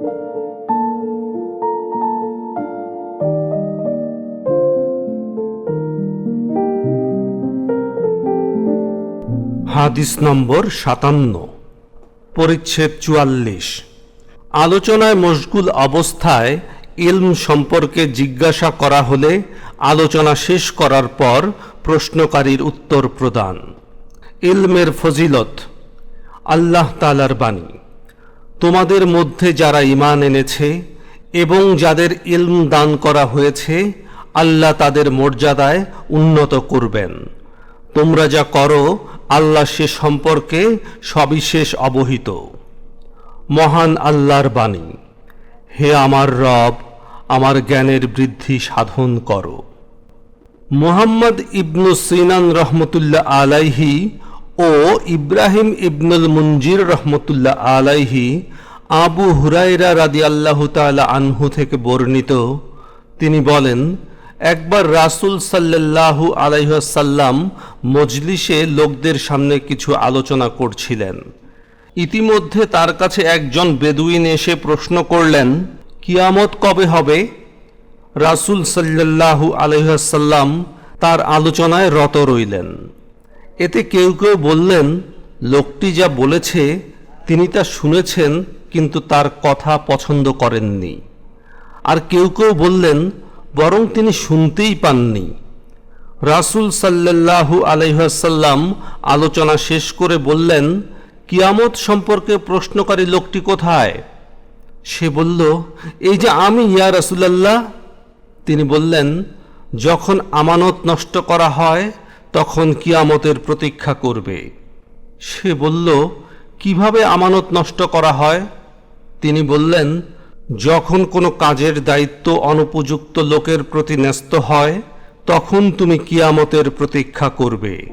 হাদিস নম্বর সাতান্ন, পরিচ্ছেদ চুয়াল্লিশ। আলোচনায় মশগুল অবস্থায় ইলম সম্পর্কে জিজ্ঞাসা করা হলে আলোচনা শেষ করার পর প্রশ্নকারীর উত্তর প্রদান। ইলমের ফজিলত, আল্লাহ তালার বাণী। তোমাদের মধ্যে যারা ঈমান এনেছে এবং যাদের ইলম দান করা হয়েছে, আল্লাহ তাদের মর্যাদায় উন্নত করবেন। তোমরা যা করো, আল্লাহ সে সম্পর্কে সবিশেষ অবহিত। মহান আল্লাহর বাণী, হে আমার রব, আমার জ্ঞানের বৃদ্ধি সাধন করো। মুহাম্মদ ইবনু সিনান রহমতুল্লাহ আলাইহি ও ইব্রাহিম ইবনুল মুনজির রহমতুল্লাহ আলাইহি আবু হুরাইরা রাদি আল্লাহ তালা আনহু থেকে বর্ণিত। তিনি বলেন, একবার রাসুল সাল্লাল্লাহু আলাইসাল্লাম মজলিসে লোকদের সামনে কিছু আলোচনা করছিলেন। ইতিমধ্যে তার কাছে একজন বেদুইন এসে প্রশ্ন করলেন, কিয়ামত কবে হবে? রাসুল সাল্লাল্লাহু আলহাসাল্লাম তার আলোচনায় রত রইলেন। এতে কেউ কেউ বললেন, লোকটি যা বলেছে, তিনি তা শুনেছেন, কিন্তু তার কথা পছন্দ করেননি। আর কেউ কেউ বললেন, বরং তিনি শুনতেই পাননি। রাসুল সাল্লাল্লাহু আলহাসাল্লাম আলোচনা শেষ করে বললেন, কিয়ামত সম্পর্কে প্রশ্নকারী লোকটি কোথায়? সে বলল, এই যে আমি, ইয়া রাসুলাল্লাহ। তিনি বললেন, যখন আমানত নষ্ট করা হয় তখন কিয়ামতের প্রতীক্ষা করবে। সে বলল, কীভাবে আমানত নষ্ট করা হয়? তিনি বললেন, যখন কোনো কাজের দায়িত্ব অনুপযুক্ত লোকের প্রতি ন্যস্ত হয়, তখন তুমি কিয়ামতের প্রতীক্ষা করবে।